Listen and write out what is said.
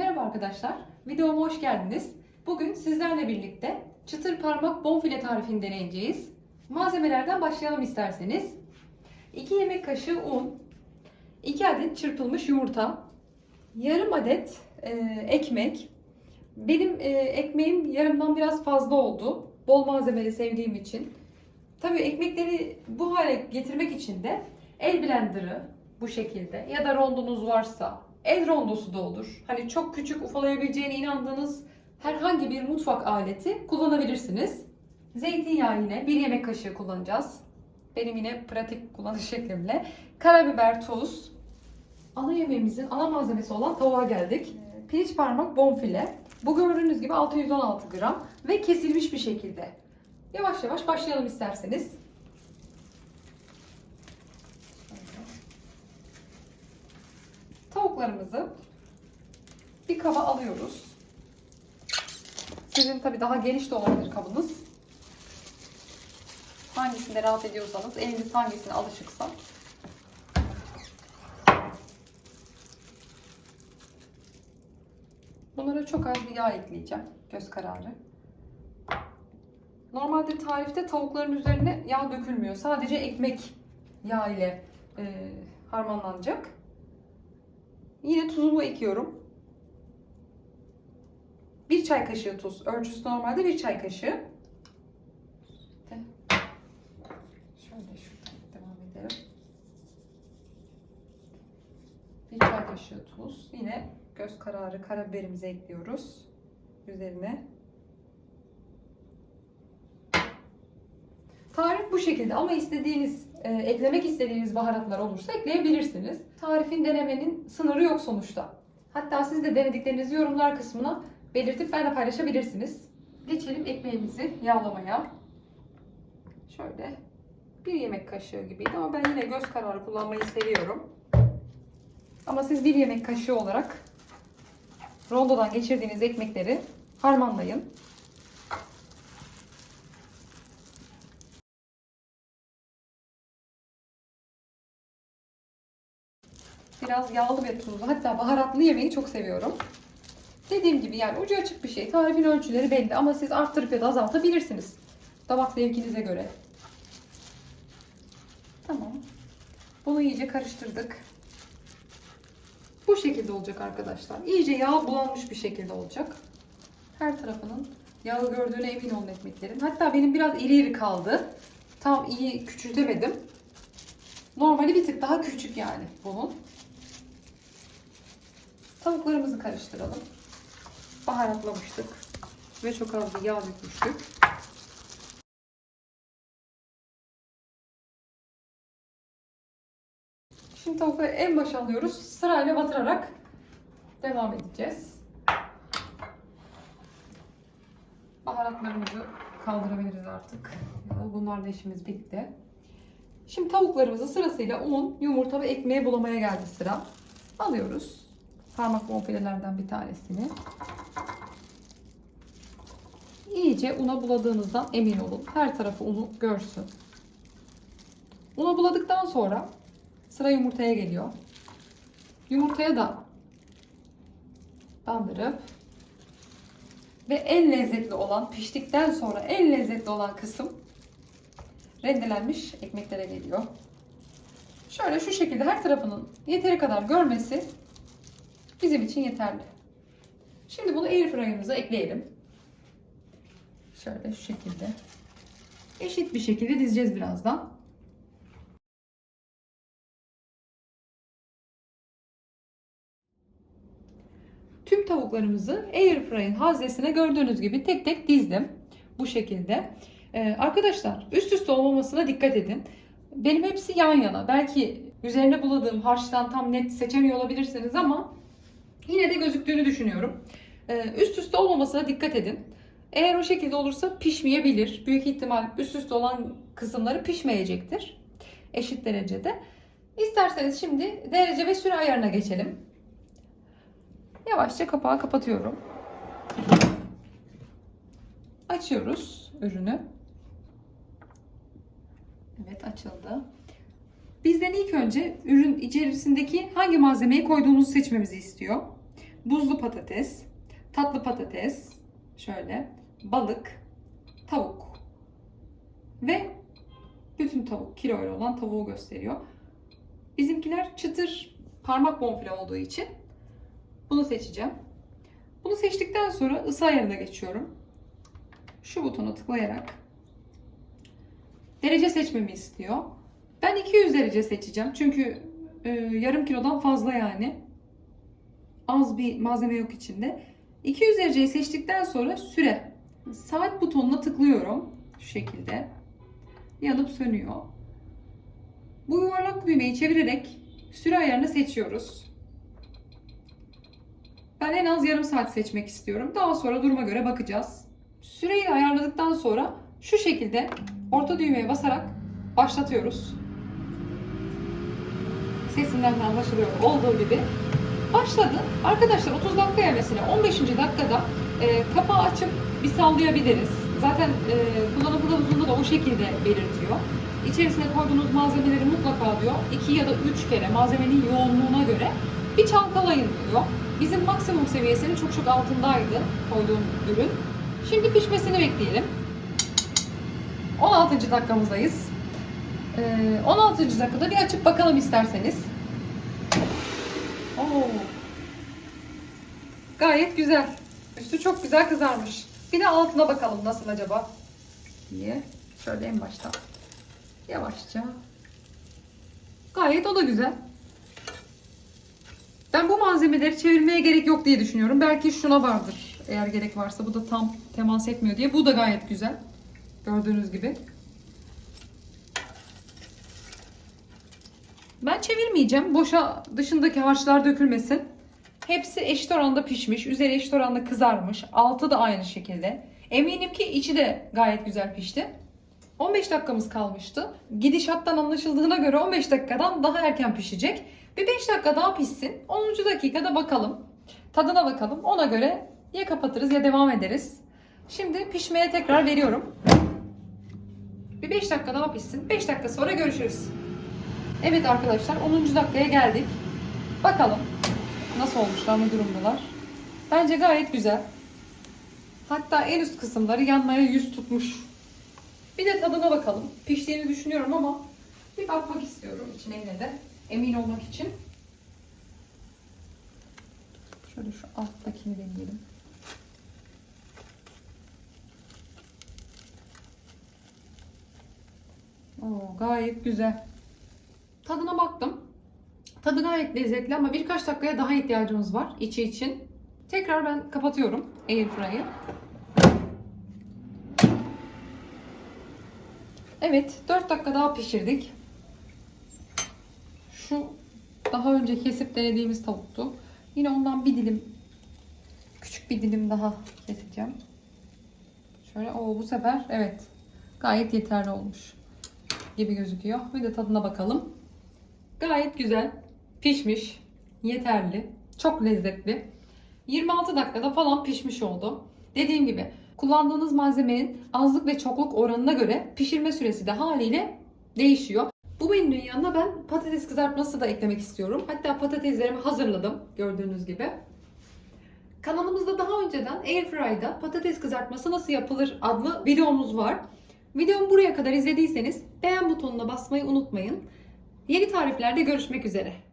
Merhaba arkadaşlar, videoma hoş geldiniz. Bugün sizlerle birlikte çıtır parmak bonfile tarifini deneyeceğiz. Malzemelerden başlayalım isterseniz. 2 yemek kaşığı un, 2 adet çırpılmış yumurta, yarım adet e, ekmek. Benim e, ekmeğim yarımdan biraz fazla oldu. Bol malzemeli sevdiğim için. Tabii ekmekleri bu hale getirmek için de el blenderı bu şekilde ya da rondonuz varsa el rondosu da olur. Hani çok küçük ufalayabileceğine inandığınız herhangi bir mutfak aleti kullanabilirsiniz. Zeytinyağı yine bir yemek kaşığı kullanacağız. Benim yine pratik kullanış şeklimle. Karabiber, tuz. Ana yemeğimizin ana malzemesi olan tavuğa geldik. Pirinç parmak bonfile. Bu gördüğünüz gibi 616 gram ve kesilmiş bir şekilde. Yavaş yavaş başlayalım isterseniz. Tavuklarımızı bir kaba alıyoruz. Sizin tabi daha geniş de olabilir kabınız. Hangisinde rahat ediyorsanız, eliniz hangisine alışıksa. Bunlara çok az bir yağ ekleyeceğim. Göz kararı. Normalde tarifte tavukların üzerine yağ dökülmüyor. Sadece ekmek yağ ile e, harmanlanacak. Yine tuzumu ekliyorum. Bir çay kaşığı tuz. Ölçüsü normalde bir çay kaşığı. Şöyle şuradan devam edelim. Bir çay kaşığı tuz. Yine göz kararı karabiberimizi ekliyoruz. Üzerine. Tarif bu şekilde ama istediğiniz, e, eklemek istediğiniz baharatlar olursa ekleyebilirsiniz. Tarifin denemenin sınırı yok sonuçta. Hatta siz de denediklerinizi yorumlar kısmına belirtip benimle paylaşabilirsiniz. Geçelim ekmeğimizi yağlamaya. Şöyle bir yemek kaşığı gibiydi ama ben yine göz kararı kullanmayı seviyorum. Ama siz bir yemek kaşığı olarak rondodan geçirdiğiniz ekmekleri harmanlayın. Biraz yağlı ve tuzlu hatta baharatlı yemeği çok seviyorum. Dediğim gibi yani ucu açık bir şey. Tarifin ölçüleri belli ama siz arttırıp ya da azaltabilirsiniz. Damak zevkinize göre. Tamam. Bunu iyice karıştırdık. Bu şekilde olacak arkadaşlar. İyice yağ bulanmış bir şekilde olacak. Her tarafının yağı gördüğüne emin olun ekmeklerin. Hatta benim biraz iri iri kaldı. Tam iyi küçültemedim. Normali bir tık daha küçük yani bunun. Tavuklarımızı karıştıralım. Baharatlamıştık. Ve çok az bir yağ dökmüştük. Şimdi tavukları en başa alıyoruz. Sırayla batırarak devam edeceğiz. Baharatlarımızı kaldırabiliriz artık. Bunlarla işimiz bitti. Şimdi tavuklarımızı sırasıyla un, yumurta ve ekmeğe bulamaya geldi sıra. Alıyoruz. Parmak bonfilelerden bir tanesini. İyice una buladığınızdan emin olun. Her tarafı unu görsün. Una buladıktan sonra sıra yumurtaya geliyor. Yumurtaya da bandırıp ve en lezzetli olan piştikten sonra en lezzetli olan kısım rendelenmiş ekmeklere geliyor. Şöyle şu şekilde her tarafının yeteri kadar görmesi bizim için yeterli. Şimdi bunu airfryer'ımıza ekleyelim. Şöyle şu şekilde. Eşit bir şekilde dizeceğiz birazdan. Tüm tavuklarımızı airfryer'ın haznesine gördüğünüz gibi tek tek dizdim. Bu şekilde. Ee, arkadaşlar üst üste olmamasına dikkat edin. Benim hepsi yan yana. Belki üzerine buladığım harçtan tam net seçemiyor olabilirsiniz ama yine de gözüktüğünü düşünüyorum. Ee, üst üste olmamasına dikkat edin. Eğer o şekilde olursa pişmeyebilir. Büyük ihtimal üst üste olan kısımları pişmeyecektir. Eşit derecede. İsterseniz şimdi derece ve süre ayarına geçelim. Yavaşça kapağı kapatıyorum. Açıyoruz ürünü. Evet açıldı. Bizden ilk önce ürün içerisindeki hangi malzemeyi koyduğumuzu seçmemizi istiyor. Buzlu patates, tatlı patates, şöyle, balık, tavuk ve bütün tavuk, kiloyla olan tavuğu gösteriyor. Bizimkiler çıtır parmak bonfile olduğu için bunu seçeceğim. Bunu seçtikten sonra ısı ayarına geçiyorum. Şu butona tıklayarak derece seçmemi istiyor. Ben 200 derece seçeceğim. Çünkü e, yarım kilodan fazla yani. Az bir malzeme yok içinde. 200 dereceyi seçtikten sonra süre. Saat butonuna tıklıyorum. Şu şekilde. Yanıp sönüyor. Bu yuvarlak düğmeyi çevirerek süre ayarını seçiyoruz. Ben en az yarım saat seçmek istiyorum. Daha sonra duruma göre bakacağız. Süreyi ayarladıktan sonra şu şekilde orta düğmeye basarak başlatıyoruz. Sesinden de anlaşılıyor olduğu gibi. Başladı. Arkadaşlar 30 dakika yemesine 15. dakikada e, kapağı açıp bir sallayabiliriz. Zaten e, kullanım kılavuzunda da o şekilde belirtiyor. İçerisine koyduğunuz malzemeleri mutlaka diyor 2 ya da 3 kere malzemenin yoğunluğuna göre bir çalkalayın diyor. Bizim maksimum seviyesinin çok çok altındaydı koyduğum ürün. Şimdi pişmesini bekleyelim. 16. dakikamızdayız. Ee, 16. dakikada bir açıp bakalım isterseniz. Oo. Gayet güzel. Üstü çok güzel kızarmış. Bir de altına bakalım nasıl acaba diye. Şöyle en başta. Yavaşça. Gayet o da güzel. Ben bu malzemeleri çevirmeye gerek yok diye düşünüyorum. Belki şuna vardır eğer gerek varsa. Bu da tam temas etmiyor diye. Bu da gayet güzel. Gördüğünüz gibi. Ben çevirmeyeceğim. Boşa dışındaki harçlar dökülmesin. Hepsi eşit oranda pişmiş. Üzeri eşit oranda kızarmış. Altı da aynı şekilde. Eminim ki içi de gayet güzel pişti. 15 dakikamız kalmıştı. Gidişattan anlaşıldığına göre 15 dakikadan daha erken pişecek. Bir 5 dakika daha pişsin. 10. dakikada bakalım. Tadına bakalım. Ona göre ya kapatırız ya devam ederiz. Şimdi pişmeye tekrar veriyorum. Bir 5 dakika daha pişsin. 5 dakika sonra görüşürüz. Evet arkadaşlar 10. dakikaya geldik. Bakalım nasıl olmuşlar, ne durumdalar. Bence gayet güzel. Hatta en üst kısımları yanmaya yüz tutmuş. Bir de tadına bakalım. Piştiğini düşünüyorum ama bir bakmak istiyorum içine yine de. Emin olmak için. Şöyle şu alttakini deneyelim. Oo, gayet güzel. Tadı gayet lezzetli ama birkaç dakikaya daha ihtiyacımız var içi için. Tekrar ben kapatıyorum Airfryer'ı. Evet 4 dakika daha pişirdik. Şu daha önce kesip denediğimiz tavuktu. Yine ondan bir dilim küçük bir dilim daha keseceğim. Şöyle o bu sefer evet gayet yeterli olmuş gibi gözüküyor. Bir de tadına bakalım. Gayet güzel. Pişmiş. Yeterli. Çok lezzetli. 26 dakikada falan pişmiş oldu. Dediğim gibi kullandığınız malzemenin azlık ve çokluk oranına göre pişirme süresi de haliyle değişiyor. Bu menünün yanına ben patates kızartması da eklemek istiyorum. Hatta patateslerimi hazırladım gördüğünüz gibi. Kanalımızda daha önceden Airfry'da patates kızartması nasıl yapılır adlı videomuz var. Videomu buraya kadar izlediyseniz beğen butonuna basmayı unutmayın. Yeni tariflerde görüşmek üzere.